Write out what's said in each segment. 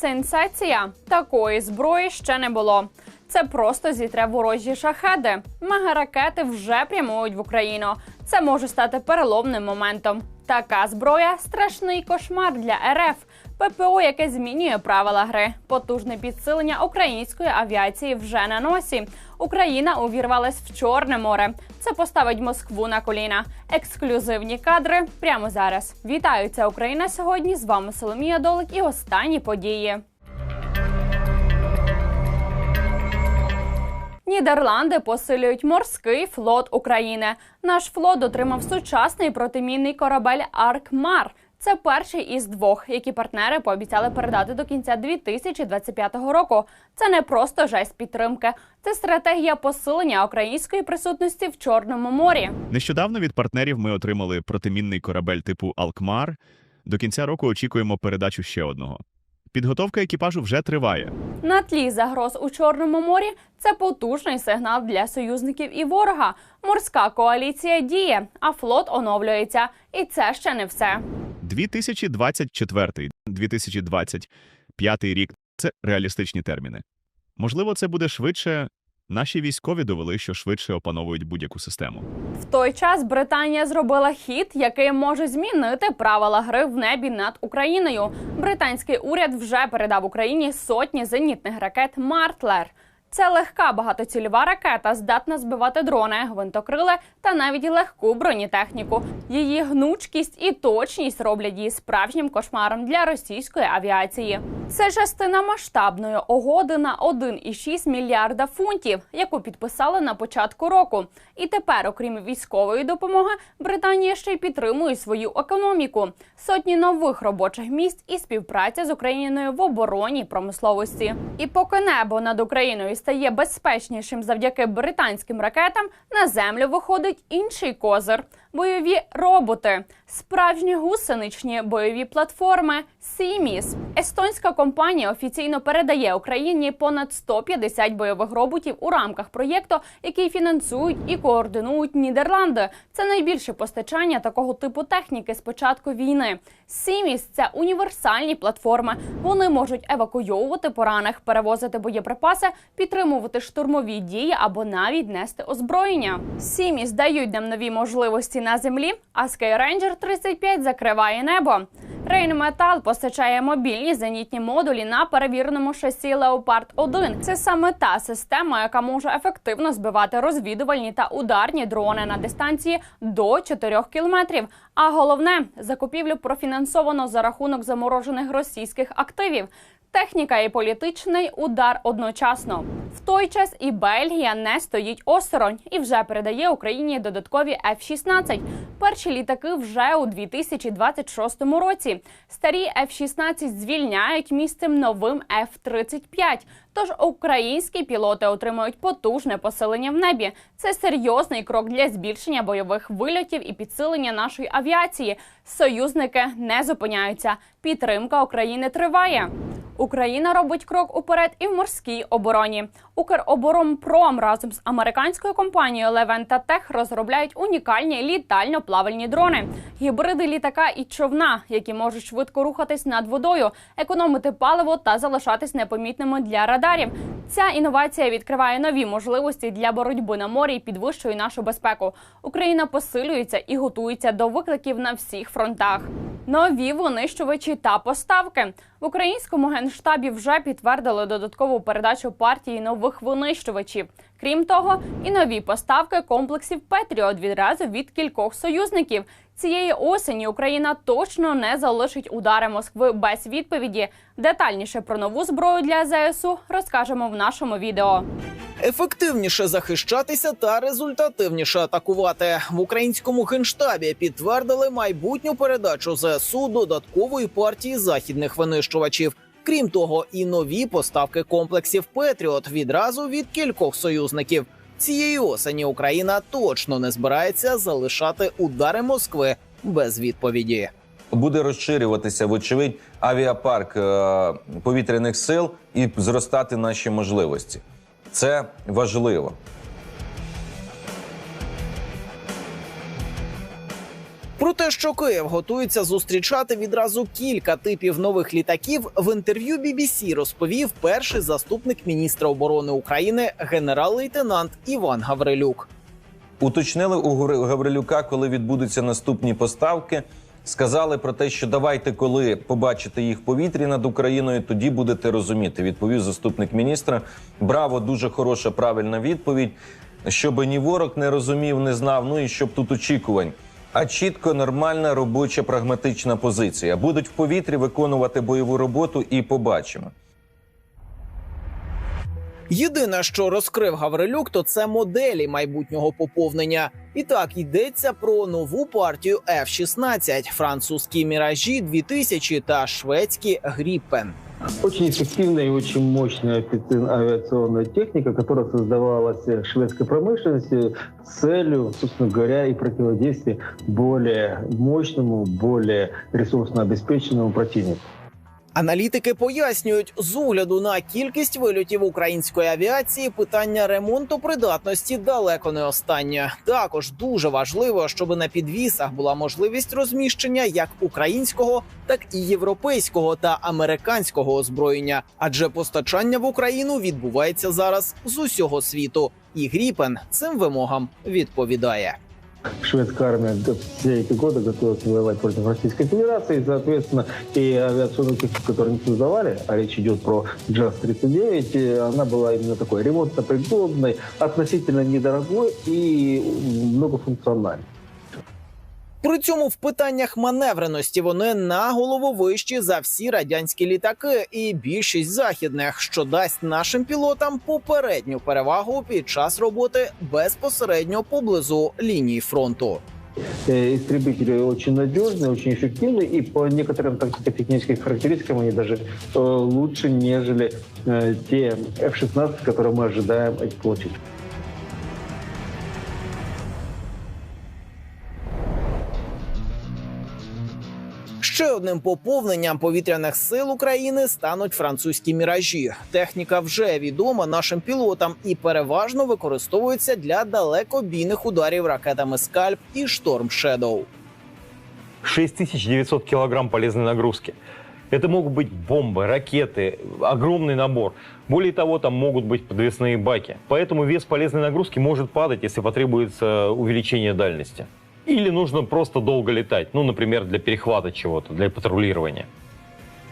Сенсація такої зброї ще не було. Це просто зітре ворожі шахеди. Мегаракети вже прямують в Україну. Це може стати переломним моментом. Така зброя страшний кошмар для РФ. ППО, яке змінює правила гри. Потужне підсилення української авіації вже на носі. Україна увірвалась в Чорне море. Це поставить Москву на коліна. Ексклюзивні кадри прямо зараз. Вітаю, це Україна сьогодні. З вами Соломія Долик і останні події. Нідерланди посилюють морський флот України. Наш флот отримав сучасний протимінний корабель Аркмар. Це перший із двох, які партнери пообіцяли передати до кінця 2025 року. Це не просто жесть підтримки, це стратегія посилення української присутності в Чорному морі. Нещодавно від партнерів ми отримали протимінний корабель типу Алкмар. До кінця року очікуємо передачу ще одного. Підготовка екіпажу вже триває. На тлі загроз у Чорному морі це потужний сигнал для союзників і ворога. Морська коаліція діє, а флот оновлюється. І це ще не все. 2024-2025 рік це реалістичні терміни. Можливо, це буде швидше. Наші військові довели, що швидше опановують будь-яку систему. В той час Британія зробила хід, який може змінити правила гри в небі над Україною. Британський уряд вже передав Україні сотні зенітних ракет Мартлер. Це легка багатоцільова ракета, здатна збивати дрони, гвинтокрили та навіть легку бронетехніку. Її гнучкість і точність роблять її справжнім кошмаром для російської авіації. Це частина масштабної угоди на 1,6 мільярда фунтів, яку підписали на початку року. І тепер, окрім військової допомоги, Британія ще й підтримує свою економіку, сотні нових робочих місць і співпраця з Україною в обороні промисловості. І поки небо над Україною стає безпечнішим завдяки британським ракетам, на землю виходить інший козир бойові роботи, справжні гусеничні бойові платформи Сіміс. Естонська компанія офіційно передає Україні понад 150 бойових роботів у рамках проєкту, який фінансують і координують Нідерланди. Це найбільше постачання такого типу техніки з початку війни. Сіміс це універсальні платформи. Вони можуть евакуйовувати поранених, перевозити боєприпаси, підтримувати штурмові дії або навіть нести озброєння. Сіміс дають нам нові можливості на землі, а Skyranger 35 закриває небо. Рейнметал постачає мобільні зенітні модулі на перевіреному шасі Leopard 1. Це саме та система, яка може ефективно збивати розвідувальні та ударні дрони на дистанції до 4 кілометрів. А головне, закупівлю профінансовано за рахунок заморожених російських активів. Техніка і політичний удар одночасно. В той час і Бельгія не стоїть осторонь і вже передає Україні додаткові F-16. Перші літаки вже у 2026 році. Старі F-16 звільняють місцем новим F-35. Тож українські пілоти отримують потужне посилення в небі. Це серйозний крок для збільшення бойових вильотів і підсилення нашої авіації. Союзники не зупиняються. Підтримка України триває. Україна робить крок уперед і в морській обороні. Укроборонпром разом з американською компанією Левента Тех розробляють унікальні літально-плавальні дрони, гібриди літака і човна, які можуть швидко рухатись над водою, економити паливо та залишатись непомітними для радарів. Ця інновація відкриває нові можливості для боротьби на морі і підвищує нашу безпеку. Україна посилюється і готується до викликів на всіх фронтах. Нові винищувачі та поставки в українському генштабі вже підтвердили додаткову передачу партії нових винищувачів. Крім того, і нові поставки комплексів Петріот відразу від кількох союзників. Цієї осені Україна точно не залишить удари Москви без відповіді. Детальніше про нову зброю для ЗСУ розкажемо в нашому відео. Ефективніше захищатися та результативніше атакувати в українському генштабі. Підтвердили майбутню передачу ЗСУ додаткової партії західних винищувачів. Крім того, і нові поставки комплексів Петріот відразу від кількох союзників. Цієї осені Україна точно не збирається залишати удари Москви без відповіді. буде розширюватися, вочевидь, авіапарк е, повітряних сил і зростати наші можливості. Це важливо. Про те, що Київ готується зустрічати відразу кілька типів нових літаків, в інтерв'ю BBC розповів перший заступник міністра оборони України генерал-лейтенант Іван Гаврилюк. Уточнили у Гаври- Гаврилюка, коли відбудуться наступні поставки. Сказали про те, що давайте, коли побачите їх в повітрі над Україною, тоді будете розуміти. Відповів заступник міністра. Браво, дуже хороша, правильна відповідь. Щоб ні ворог не розумів, не знав. Ну і щоб тут очікувань. А чітко нормальна робоча прагматична позиція. Будуть в повітрі виконувати бойову роботу, і побачимо. Єдине, що розкрив Гаврилюк, то це моделі майбутнього поповнення. І так йдеться про нову партію F-16, французькі міражі 2000 та шведські Гріппен. Очень эффективная и очень мощная офици- авиационная техника, которая создавалась э, шведской промышленностью с целью, собственно говоря, и противодействия более мощному, более ресурсно обеспеченному противнику. Аналітики пояснюють, з огляду на кількість вильотів української авіації питання ремонту придатності далеко не останнє. Також дуже важливо, щоб на підвісах була можливість розміщення як українського, так і європейського та американського озброєння, адже постачання в Україну відбувається зараз з усього світу, і Гріпен цим вимогам відповідає Шведская армия г- все эти годы готовилась воевать против Российской Федерации, и, соответственно, и авиационную технику, которую они создавали, а речь идет про JAS-39, э, она была именно такой ремонтно-пригодной, относительно недорогой и многофункциональной. При цьому в питаннях маневреності вони на голову вищі за всі радянські літаки і більшість західних, що дасть нашим пілотам попередню перевагу під час роботи безпосередньо поблизу лінії фронту. Э, Истребители очень надежные, очень эффективные, и по некоторым тактико-техническим характеристикам они даже э, лучше, нежели э, те F-16, которые мы ожидаем получить. Ще одним поповненням повітряних сил України стануть французькі міражі. Техніка вже відома нашим пілотам і переважно використовується для далекобійних ударів ракетами Скальп і Шторм Шедоу. 6900 килограмм полезной нагрузки. Это могут быть бомбы, ракеты, огромный набор. Более того, там могут быть подвесные баки. Поэтому вес полезной нагрузки может падать, если потребуется увеличение дальности. Или нужно просто долго летать, ну, например, для перехвата чего-то, для патрулирования.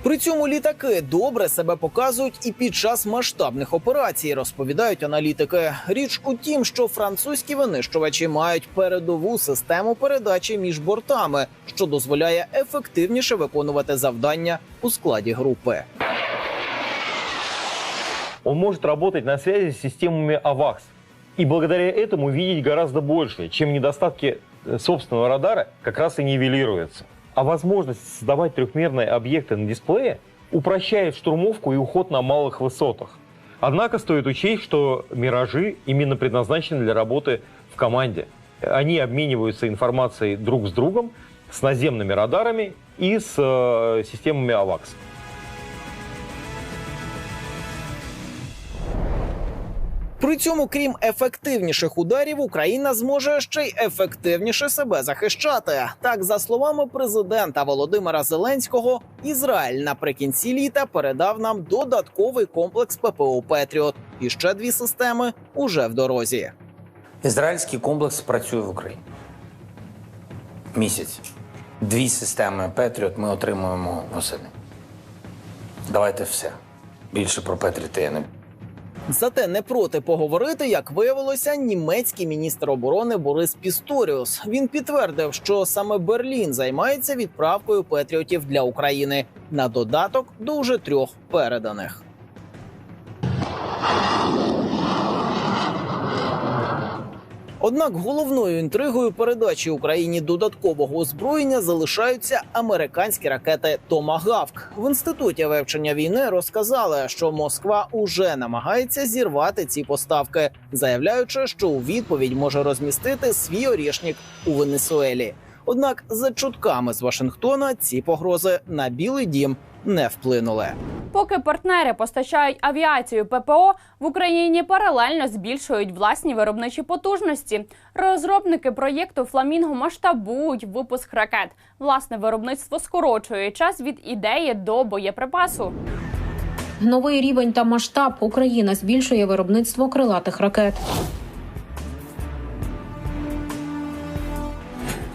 При цьому літаки добре себе показують і під час масштабних операцій, розповідають аналітики. Річ у тім, що французькі винищувачі мають передову систему передачі між бортами, що дозволяє ефективніше виконувати завдання у складі групи. Он может работать на связи с системами AVAX. И благодаря этому видеть гораздо больше, чем недостатки собственного радара как раз и нивелируются. А возможность создавать трехмерные объекты на дисплее упрощает штурмовку и уход на малых высотах. Однако стоит учесть, что «Миражи» именно предназначены для работы в команде. Они обмениваются информацией друг с другом, с наземными радарами и с э, системами AVAX. При цьому, крім ефективніших ударів, Україна зможе ще й ефективніше себе захищати. Так, за словами президента Володимира Зеленського, Ізраїль наприкінці літа передав нам додатковий комплекс ППО Петріот. І ще дві системи уже в дорозі. Ізраїльський комплекс працює в Україні. Місяць. Дві системи Петріот ми отримуємо восени. Давайте все. Більше про Петріоти я не. Зате не проти поговорити, як виявилося, німецький міністр оборони Борис Пісторіус. Він підтвердив, що саме Берлін займається відправкою патріотів для України на додаток до вже трьох переданих. Однак головною інтригою передачі Україні додаткового озброєння залишаються американські ракети Томагавк. В інституті вивчення війни розказали, що Москва уже намагається зірвати ці поставки, заявляючи, що у відповідь може розмістити свій орішник у Венесуелі. Однак, за чутками з Вашингтона, ці погрози на Білий Дім не вплинули. Поки партнери постачають авіацію ППО, в Україні паралельно збільшують власні виробничі потужності. Розробники проєкту Фламінго масштабують випуск ракет. Власне виробництво скорочує час від ідеї до боєприпасу. Новий рівень та масштаб Україна збільшує виробництво крилатих ракет.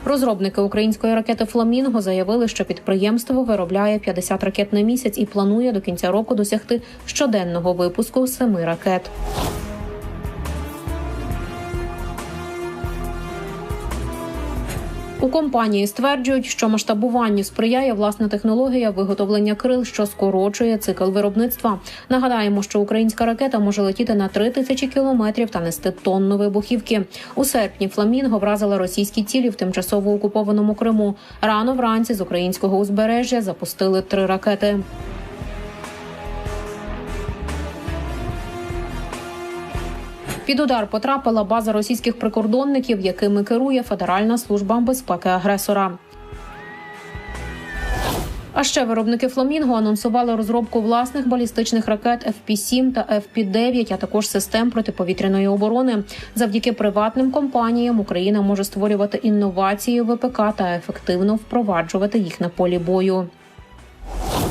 Розробники української ракети Фламінго заявили, що підприємство виробляє 50 ракет на місяць і планує до кінця року досягти щоденного випуску семи ракет. У компанії стверджують, що масштабуванню сприяє власна технологія виготовлення крил, що скорочує цикл виробництва. Нагадаємо, що українська ракета може летіти на 3 тисячі кілометрів та нести тонну вибухівки. У серпні Фламінго вразила російські цілі в тимчасово окупованому Криму. Рано вранці з українського узбережжя запустили три ракети. Під удар потрапила база російських прикордонників, якими керує Федеральна служба безпеки агресора. А ще виробники Фламінго анонсували розробку власних балістичних ракет FP-7 та FP-9, а також систем протиповітряної оборони. Завдяки приватним компаніям Україна може створювати інновації ВПК та ефективно впроваджувати їх на полі бою.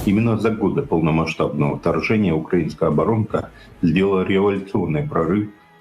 Именно за годы полномасштабного вторжения украинская оборонка сделала революционный прорыв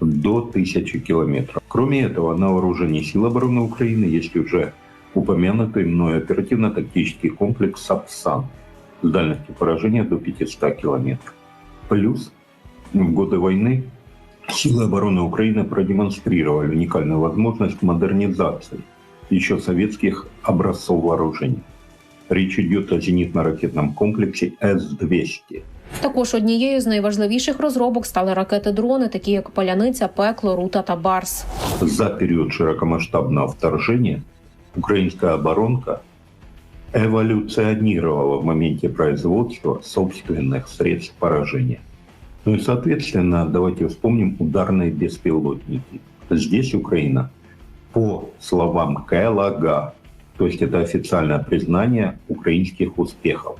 до 1000 километров. Кроме этого, на вооружении сил обороны Украины есть уже упомянутый мной оперативно-тактический комплекс «Сапсан» с дальностью поражения до 500 километров. Плюс в годы войны силы обороны Украины продемонстрировали уникальную возможность модернизации еще советских образцов вооружений. Речь идет о зенитно-ракетном комплексе С-200. Також однією з найважливіших розробок стали ракети-дрони, такі як Паляниця, Пекло, Рута та Барс. За период широкомасштабного вторжения украинская оборонка эволюционировала в моменте производства собственных средств поражения. Ну и, соответственно, давайте вспомним ударные беспилотники. Здесь Украина, по словам КЛАГА, то есть это официальное признание украинских успехов,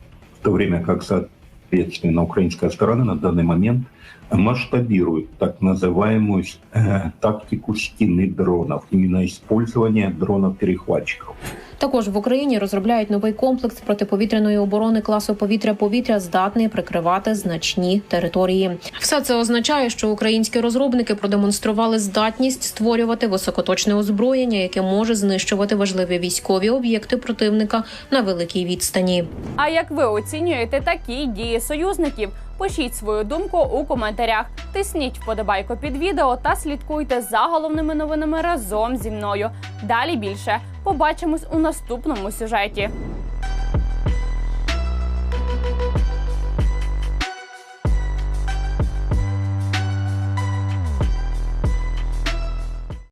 в то время как, соответственно, украинская сторона на данный момент масштабирует так называемую э, тактику стены дронов, именно использование дронов-перехватчиков. Також в Україні розробляють новий комплекс протиповітряної оборони класу повітря-повітря, здатний прикривати значні території. Все це означає, що українські розробники продемонстрували здатність створювати високоточне озброєння, яке може знищувати важливі військові об'єкти противника на великій відстані. А як ви оцінюєте такі дії союзників? Пишіть свою думку у коментарях. Тисніть вподобайку під відео та слідкуйте за головними новинами разом зі мною. Далі більше побачимось у наступному сюжеті.